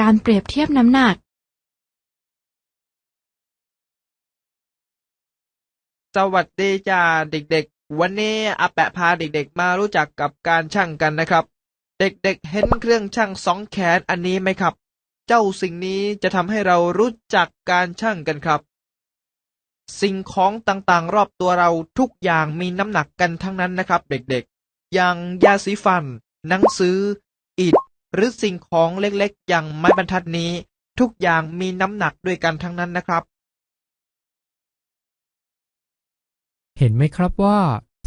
การเปรียบเทียบน้ำหนักสวัสดีจ้าเด็กๆ วันนี้อาแปะพาเด็กๆ มารู้จักกับการชั่งกันนะครับ เด็กๆ เห็นเครื่องชั่งสองแขนอันนี้ไหมครับ เจ้าสิ่งนี้จะทำให้เรารู้จักการชั่งกันครับ สิ่งของต่างๆ รอบตัวเราทุกอย่างมีน้ำหนักกันทั้งนั้นนะครับ เด็กๆ อย่างยาสีฟัน หนังสือ อิฐ หรือสิ่งของเล็กๆ อย่างไม้บรรทัดนี้ ทุกอย่างมีน้ำหนักด้วยกันทั้งนั้นนะครับ เห็นไหมครับว่า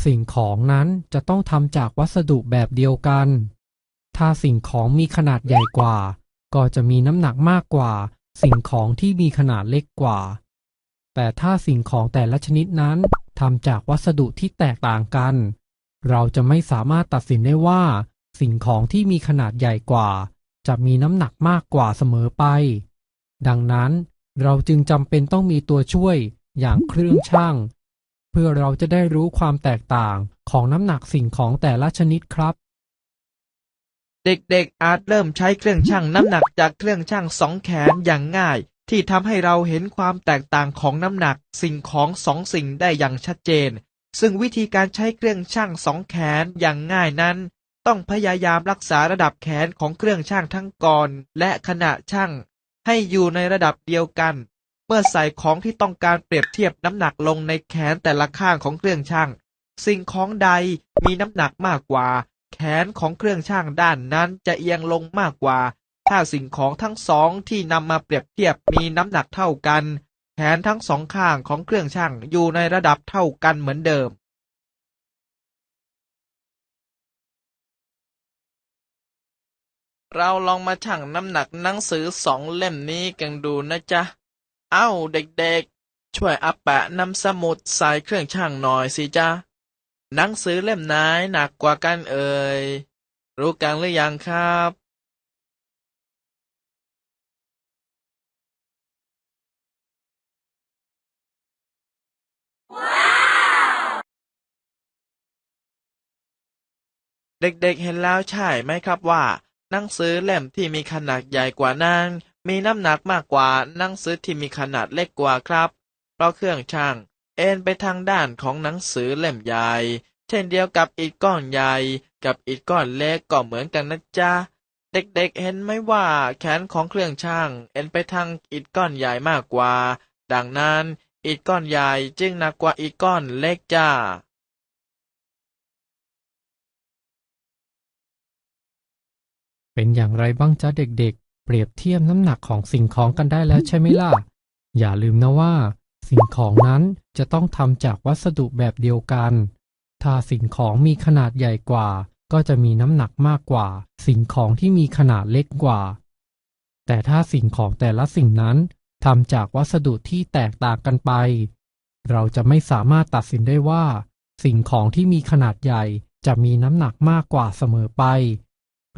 สิ่งของนั้นจะต้องทำจากวัสดุแบบเดียวกัน ถ้าสิ่งของมีขนาดใหญ่กว่า ก็จะมีน้ำหนักมากกว่า สิ่งของที่มีขนาดเล็กกว่า แต่ถ้าสิ่งของแต่ละชนิดนั้นทำจากวัสดุที่แตกต่างกัน เราจะไม่สามารถตัดสินได้ว่า สิ่งของที่มีขนาดใหญ่กว่า จะมีน้ำหนักมากกว่าเสมอไป ดังนั้นเราจึงจำเป็นต้องมีตัวช่วยอย่างเครื่องชั่งเพื่อเราจะได้รู้ความแตกต่างของน้ำหนักสิ่งของแต่ละชนิดครับ เด็กๆอาจเริ่มใช้เครื่องชั่งน้ำหนักจากเครื่องชั่งสองแขนอย่างง่าย ที่ทำให้เราเห็นความแตกต่างของน้ำหนักสิ่งของสองสิ่งได้อย่างชัดเจน ซึ่งวิธีการใช้เครื่องชั่งสองแขนอย่างง่ายนั้น ต้องพยายามรักษาระดับแขนของเครื่องชั่งทั้งก่อนและขณะชั่งให้อยู่ในระดับเดียวกัน เมื่อใส่ของที่ต้องการเปรียบเทียบน้ำหนักลงในแขนแต่ละข้างของเครื่องชั่งสิ่งของใดมีน้ำหนักมากกว่า แขนของเครื่องช่างด้านนั้นจะเอียงลงมากกว่า ถ้าสิ่งของทั้งสองที่นำมาเปรียบเทียบมีน้ำหนักเท่ากัน แขนทั้งสองข้างของเครื่องช่างอยู่ในระดับเท่ากันเหมือนเดิม เราลองมาชั่งน้ำหนักหนังสือสองเล่มนี้กันดูนะจ๊ะ เอ้าเด็กๆ ช่วยอาแปะนำสมุดใส่เครื่องช่างหน่อยสิจ๊ะ หนังสือเล่มไหนหนักกว่ากันเอ่ย รู้กันหรือยังครับเด็กๆเห็นแล้วใช่ไหมครับว่า หนังสือเล่มที่มีขนาดใหญ่กว่านั้น มีน้ำหนักมากกว่าหนังสือที่มีขนาดเล็กกว่าครับ เพราะเครื่องช่างเอ็นไปทางด้านของหนังสือเล่มใหญ่ เช่นเดียวกับอิฐก้อนใหญ่ กับอิฐก้อนเล็กก็เหมือนกันนะจ๊ะ เด็กๆเห็นไหมว่าแขนของเครื่องช่างเอ็นไปทางอิฐก้อนใหญ่มากกว่า ดังนั้นอิฐก้อนใหญ่จึงหนักกว่าอิฐก้อนเล็กจ้า เป็นอย่างไรบ้างจ๊ะเด็กๆ เปรียบเทียบน้ำหนักของสิ่งของกันได้แล้วใช่ไหมล่ะ อย่าลืมนะว่า สิ่งของนั้นจะต้องทำจากวัสดุแบบเดียวกัน ถ้าสิ่งของมีขนาดใหญ่กว่า ก็จะมีน้ำหนักมากกว่า สิ่งของที่มีขนาดเล็กกว่า แต่ถ้าสิ่งของแต่ละสิ่งนั้นทำจากวัสดุที่แตกต่างกันไป เราจะไม่สามารถตัดสินได้ว่า สิ่งของที่มีขนาดใหญ่จะมีน้ำหนักมากกว่าเสมอไป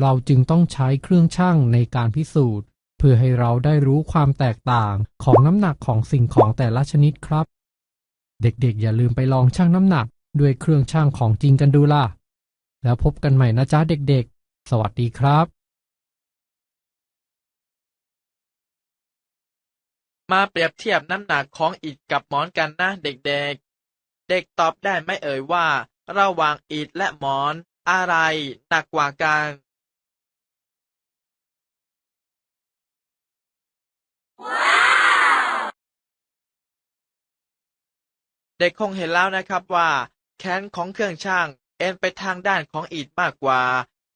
เราจึงต้องใช้เครื่องชั่งในการพิสูจน์ เพื่อให้เราได้รู้ความแตกต่างของน้ำหนักของสิ่งของแต่ละชนิดครับ เด็กๆ อย่าลืมไปลองชั่งน้ำหนัก ด้วยเครื่องชั่งของจริงกันดูล่ะ แล้วพบกันใหม่นะจ๊ะเด็กๆ สวัสดีครับ มาเปรียบเทียบน้ำหนักของอิฐกับหมอนกันนะเด็กๆ เด็กตอบได้ไหมเอ่ยว่า ระหว่างอิฐและหมอนอะไรหนักกว่ากัน เด็กคงเห็นแล้วนะครับว่า แขนของเครื่องช่างเอ็นไปทางด้านของอิฐมากกว่า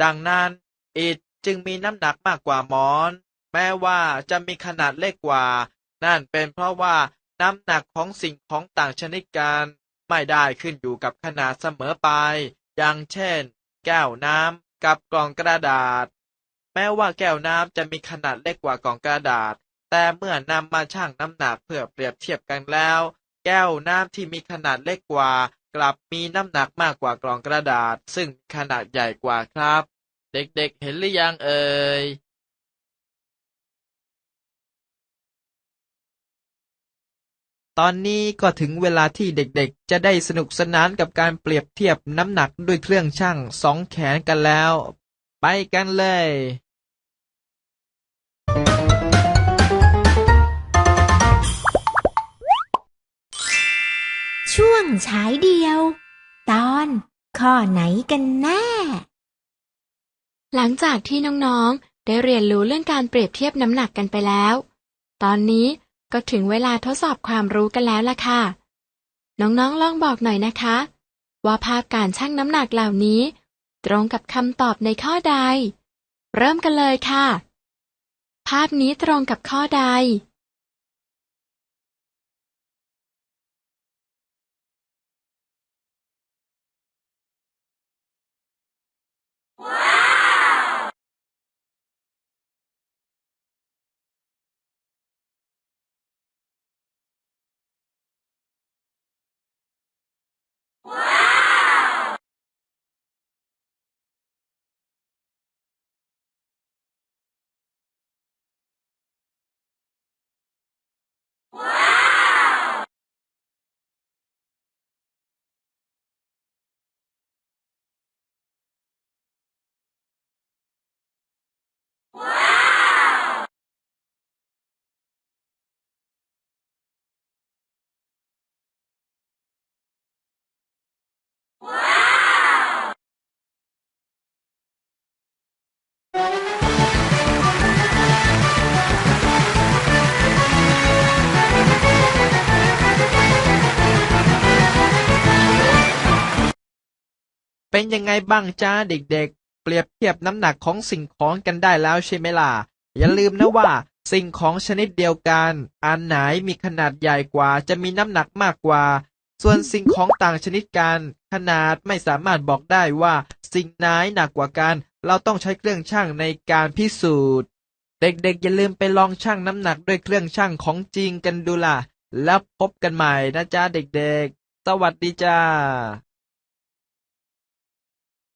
ดังนั้นอิฐจึงมีน้ำหนักมากกว่าหมอน แม้ว่าจะมีขนาดเล็กกว่า นั่นเป็นเพราะว่าน้ำหนักของสิ่งของต่างชนิดกัน ไม่ได้ขึ้นอยู่กับขนาดเสมอไป อย่างเช่น แก้วน้ำกับกล่องกระดาษ แม้ว่าแก้วน้ำจะมีขนาดเล็กกว่ากล่องกระดาษ แต่เมื่อนำมาชั่งน้ำหนักเพื่อเปรียบเทียบกันแล้ว แก้วน้ำที่มีขนาดเล็กกว่า กลับมีน้ำหนักมากกว่ากล่องกระดาษ ซึ่งขนาดใหญ่กว่าครับ เด็กๆเห็นหรือยังเอ่ยตอนนี้ก็ถึงเวลาที่เด็กๆ จะได้สนุกสนานกับการเปรียบเทียบน้ำหนักด้วยเครื่องชั่งสองแขนกันแล้ว ไปกันเลย ช่วงฉายเดียว ตอนข้อไหนกันแน่ หลังจากที่น้องๆ ได้เรียนรู้เรื่องการเปรียบเทียบน้ำหนักกันไปแล้ว ตอนนี้ก็ถึงเวลาทดสอบความรู้กันแล้วล่ะค่ะ น้องๆ ลองบอกหน่อยนะคะ ว่าภาพการชั่งน้ำหนักเหล่านี้ ตรงกับคำตอบในข้อใด เริ่มกันเลยค่ะ ภาพนี้ตรงกับข้อใด เป็นยังไงบ้างจ้าเด็กๆ เปรียบเทียบน้ำหนักของสิ่งของกันได้แล้วใช่ไหมล่ะ อย่าลืมนะว่า สิ่งของชนิดเดียวกัน อันไหนมีขนาดใหญ่กว่าจะมีน้ำหนักมากกว่า ส่วนสิ่งของต่างชนิดกัน ขนาดไม่สามารถบอกได้ว่า สิ่งไหนหนักกว่ากัน เราต้องใช้เครื่องชั่งในการพิสูจน์ เด็กๆ อย่าลืมไปลองชั่งน้ำหนักด้วยเครื่องชั่งของจริงกันดูล่ะ แล้วพบกันใหม่นะจ๊ะเด็กๆ สวัสดีจ้า